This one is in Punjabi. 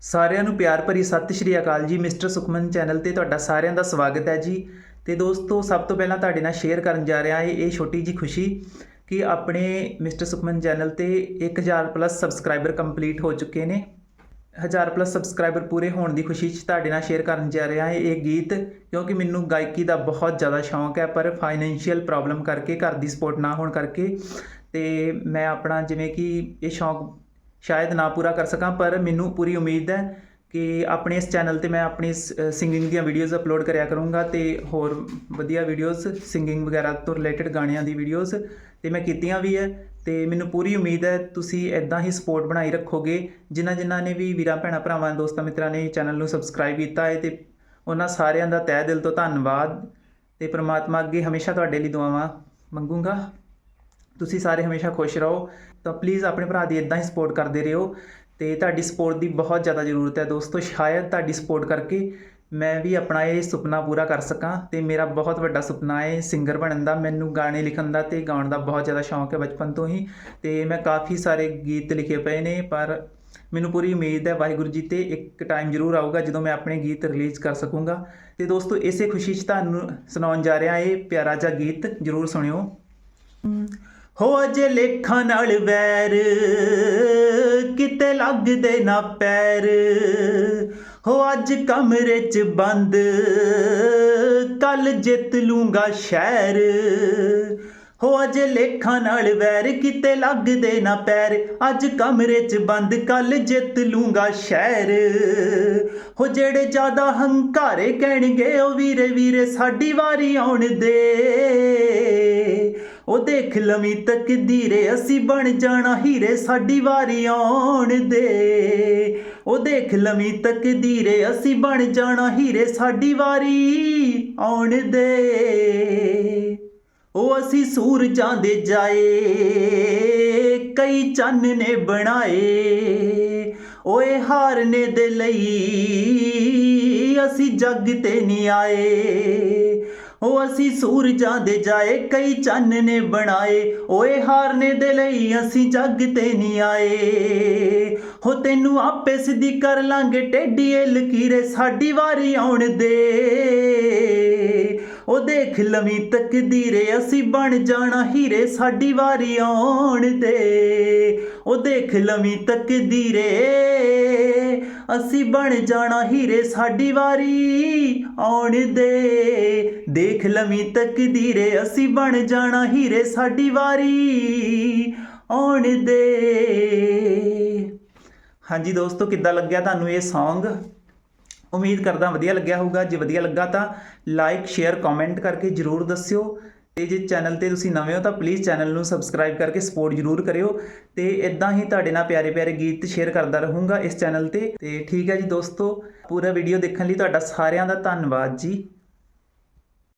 ਸਾਰਿਆਂ ਨੂੰ ਪਿਆਰ ਭਰੀ ਸਤਿ ਸ਼੍ਰੀ ਅਕਾਲ ਜੀ, ਮਿਸਟਰ ਸੁਖਮਨ ਚੈਨਲ ਤੇ ਤੁਹਾਡਾ ਸਾਰਿਆਂ ਦਾ ਸਵਾਗਤ ਹੈ ਜੀ। ਤੇ ਦੋਸਤੋ, ਸਭ ਤੋਂ ਪਹਿਲਾਂ ਤੁਹਾਡੇ ਨਾਲ ਸ਼ੇਅਰ ਕਰਨ ਜਾ ਰਿਹਾ ਹਾਂ ਇਹ ਛੋਟੀ ਜੀ ਖੁਸ਼ੀ ਕਿ ਆਪਣੇ ਮਿਸਟਰ ਸੁਖਮਨ ਚੈਨਲ ਤੇ 1000 ਪਲੱਸ ਸਬਸਕ੍ਰਾਈਬਰ ਕੰਪਲੀਟ ਹੋ ਚੁੱਕੇ ਨੇ। 1000 ਪਲੱਸ ਸਬਸਕ੍ਰਾਈਬਰ ਪੂਰੇ ਹੋਣ ਦੀ ਖੁਸ਼ੀ 'ਚ ਤੁਹਾਡੇ ਨਾਲ ਸ਼ੇਅਰ ਕਰਨ ਜਾ ਰਿਹਾ ਹਾਂ ਇਹ ਗੀਤ, ਕਿਉਂਕਿ ਮੈਨੂੰ ਗਾਇਕੀ ਦਾ ਬਹੁਤ ਜ਼ਿਆਦਾ ਸ਼ੌਂਕ ਹੈ, ਪਰ ਫਾਈਨੈਂਸ਼ੀਅਲ ਪ੍ਰੋਬਲਮ ਕਰਕੇ, ਘਰ ਦੀ ਸਪੋਰਟ ਨਾ ਹੋਣ ਕਰਕੇ। ਤੇ ਮੈਂ ਆਪਣਾ ਜਿਵੇਂ ਕਿ ਇਹ ਸ਼ੌਂਕ ਸ਼ਾਇਦ ਨਾ ਪੂਰਾ ਕਰ ਸਕਾਂ, ਪਰ ਮੈਨੂੰ ਪੂਰੀ ਉਮੀਦ ਹੈ ਕਿ ਆਪਣੇ ਇਸ ਚੈਨਲ ਤੇ ਮੈਂ ਆਪਣੀ ਸਿੰਗਿੰਗ ਦੀਆਂ ਵੀਡੀਓਜ਼ ਅਪਲੋਡ ਕਰਿਆ ਕਰੂੰਗਾ ਤੇ ਹੋਰ ਵਧੀਆ ਵੀਡੀਓਜ਼ ਸਿੰਗਿੰਗ ਵਗੈਰਾ ਤੋਂ ਰਿਲੇਟਡ ਗਾਣਿਆਂ ਦੀ ਵੀਡੀਓਜ਼ ਤੇ ਮੈਂ ਕੀਤੀਆਂ ਵੀ ਹੈ ਤੇ ਮੈਨੂੰ ਪੂਰੀ ਉਮੀਦ ਹੈ ਤੁਸੀਂ ਇਦਾਂ ਹੀ ਸਪੋਰਟ ਬਣਾਈ ਰੱਖੋਗੇ। ਜਿਨ੍ਹਾਂ ਜਿਨ੍ਹਾਂ ਨੇ ਵੀ ਵੀਰਾਂ, ਭੈਣਾਂ, ਭਰਾਵਾਂ, ਦੋਸਤਾਂ, ਮਿੱਤਰਾਂ ਨੇ ਚੈਨਲ ਨੂੰ ਸਬਸਕ੍ਰਾਈਬ ਕੀਤਾ ਹੈ ਤੇ ਉਹਨਾਂ ਸਾਰਿਆਂ ਦਾ ਤਹਿ ਦਿਲ ਤੋਂ ਧੰਨਵਾਦ ਤੇ ਪ੍ਰਮਾਤਮਾ ਅੱਗੇ ਹਮੇਸ਼ਾ ਤੁਹਾਡੇ ਲਈ ਦੁਆਵਾਂ ਮੰਗੂੰਗਾ। ਤੁਸੀਂ ਸਾਰੇ ਹਮੇਸ਼ਾ ਖੁਸ਼ ਰਹੋ। ਤਾਂ ਪਲੀਜ਼ ਆਪਣੇ ਭਰਾ ਦੀ ਇਦਾਂ ਹੀ ਸਪੋਰਟ ਕਰਦੇ ਰਹੋ ਤੇ ਤੁਹਾਡੀ ਸਪੋਰਟ ਦੀ ਬਹੁਤ ਜ਼ਿਆਦਾ ਜ਼ਰੂਰਤ ਹੈ ਦੋਸਤੋ। ਸ਼ਾਇਦ ਤੁਹਾਡੀ ਸਪੋਰਟ ਕਰਕੇ ਮੈਂ ਵੀ ਆਪਣਾ ਇਹ ਸੁਪਨਾ ਪੂਰਾ ਕਰ ਸਕਾਂ ਤੇ ਮੇਰਾ ਬਹੁਤ ਵੱਡਾ ਸੁਪਨਾ ਹੈ ਸਿੰਗਰ ਬਣਨ ਦਾ। ਮੈਨੂੰ ਗਾਣੇ ਲਿਖਣ ਦਾ ਤੇ ਗਾਉਣ ਦਾ ਬਹੁਤ ਜ਼ਿਆਦਾ ਸ਼ੌਂਕ ਹੈ ਬਚਪਨ ਤੋਂ ਹੀ ਤੇ ਮੈਂ ਕਾਫੀ ਸਾਰੇ ਗੀਤ ਲਿਖੇ ਪਏ ਨੇ ਪਰ ਮੈਨੂੰ ਪੂਰੀ ਉਮੀਦ ਹੈ ਵਾਹਿਗੁਰੂ ਜੀ ਤੇ ਇੱਕ ਟਾਈਮ ਜ਼ਰੂਰ ਆਊਗਾ ਜਦੋਂ ਮੈਂ ਆਪਣੇ ਗੀਤ ਰਿਲੀਜ਼ ਕਰ ਸਕੂੰਗਾ। ਤੇ ਦੋਸਤੋ ਇਸੇ ਖੁਸ਼ੀ 'ਚ ਤੁਹਾਨੂੰ ਸੁਣਾਉਣ ਜਾ ਰਿਹਾ ਇਹ ਪਿਆਰਾ ਜਿਹਾ ਗੀਤ ਜ਼ਰੂਰ ਸੁਣਿਓ। ਹੋ ਅਜੇ ਲੇਖਾਂ ਨਾਲ ਵੈਰ, ਕਿਤੇ ਲੱਗਦੇ ਨਾ ਪੈਰ। ਹੋ ਅੱਜ ਕਮਰੇ 'ਚ ਬੰਦ, ਕੱਲ ਜਿੱਤ ਲੂੰਗਾ ਸ਼ਹਿਰ। ਹੋ ਅਜੇ ਲੇਖਾਂ ਨਾਲ ਵੈਰ, ਕਿਤੇ ਲੱਗਦੇ ਨਾ ਪੈਰ। ਅੱਜ ਕਮਰੇ 'ਚ ਬੰਦ, ਕੱਲ ਜਿੱਤ ਲੂੰਗਾ ਸ਼ਹਿਰ। ਹੋ ਜਿਹੜੇ ਜ਼ਿਆਦਾ ਹੰਕਾਰੇ ਕਹਿਣਗੇ, ਉਹ ਵੀਰੇ ਵੀਰੇ ਸਾਡੀ ਵਾਰੀ ਆਉਣ ਦੇ। ਉਹ ਦੇਖ ਲਵੀਂ ਤਕਦੀਰੇ ਅਸੀਂ ਬਣ ਜਾਣਾ ਹੀਰੇ, ਸਾਡੀ ਵਾਰੀ ਆਉਣ ਦੇ। ਉਹ ਦੇਖ ਲਵੀਂ ਤਕਦੀਰੇ ਅਸੀਂ ਬਣ ਜਾਣਾ ਹੀਰੇ, ਸਾਡੀ ਵਾਰੀ ਆਉਣ ਦੇ। ਉਹ ਅਸੀਂ ਸੂਰਜਾਂ ਦੇ ਜਾਏ, ਕਈ ਚੰਨ ਨੇ ਬਣਾਏ। ਓਏ ਹਾਰਨੇ ਦੇ ਲਈ ਅਸੀਂ ਜੱਗ ਤੇ ਨਹੀਂ ਆਏ। ਉਹ ਅਸੀਂ ਸੂਰਜਾਂ ਦੇ ਜਾਏ, ਕਈ ਚੰਨ ਨੇ ਬਣਾਏ। ਓਏ ਹਾਰਨੇ ਦੇ ਲਈ ਅਸੀਂ ਜੱਗ ਤੇ ਨਹੀਂ ਆਏ। ਹੋ ਤੈਨੂੰ ਆਪੇ ਸਿੱਧੀ ਕਰ ਲਾਂਗੇ, ਟੇਢੀ ਏ ਲਕੀਰੇ, ਸਾਡੀ ਵਾਰੀ ਆਉਣ ਦੇ। ਉਹ ਦੇਖ ਲਵੀਂ ਤਕਦੀਰੇ ਅਸੀਂ ਬਣ ਜਾਣਾ ਹੀਰੇ, ਸਾਡੀ ਵਾਰੀ ਆਉਣ ਦੇ ਉਹ ਦੇਖ ਲਵੀਂ ਤਕਦੀਰੇ ਅਸੀਂ ਬਣ ਜਾਣਾ ਹੀਰੇ, ਸਾਡੀ ਵਾਰੀ ਆਉਣ ਦੇ ਦੇਖ ਲਵੀਂ ਤਕਦੀਰੇ, ਅਸੀਂ ਬਣ ਜਾਣਾ ਹੀਰੇ, ਸਾਡੀ ਵਾਰੀ ਆਉਣ ਦੇ ਹਾਂਜੀ ਦੋਸਤੋ, ਕਿੱਦਾਂ ਲੱਗਿਆ ਤੁਹਾਨੂੰ ਇਹ Song? ਉਮੀਦ ਕਰਦਾ ਵਧੀਆ ਲੱਗਿਆ ਹੋਊਗਾ। ਜੇ ਵਧੀਆ ਲੱਗਾ ਤਾਂ ਲਾਈਕ ਸ਼ੇਅਰ ਕਮੈਂਟ ਕਰਕੇ ਜਰੂਰ ਦੱਸਿਓ। ਤੇ ਜੇ ਚੈਨਲ ਤੇ ਤੁਸੀਂ ਨਵੇਂ ਹੋ ਤਾਂ ਪਲੀਜ਼ ਚੈਨਲ ਨੂੰ ਸਬਸਕ੍ਰਾਈਬ ਕਰਕੇ ਸਪੋਰਟ ਜਰੂਰ ਕਰਿਓ। ਤੇ ਇਦਾਂ ਹੀ ਤੁਹਾਡੇ ਨਾਲ ਪਿਆਰੇ ਪਿਆਰੇ ਗੀਤ ਸ਼ੇਅਰ ਕਰਦਾ ਰਹੂੰਗਾ ਇਸ ਚੈਨਲ ਤੇ। ਤੇ ਠੀਕ ਹੈ ਜੀ ਦੋਸਤੋ, ਪੂਰਾ ਵੀਡੀਓ ਦੇਖਣ ਲਈ ਤੁਹਾਡਾ ਸਾਰਿਆਂ ਦਾ ਧੰਨਵਾਦ ਜੀ।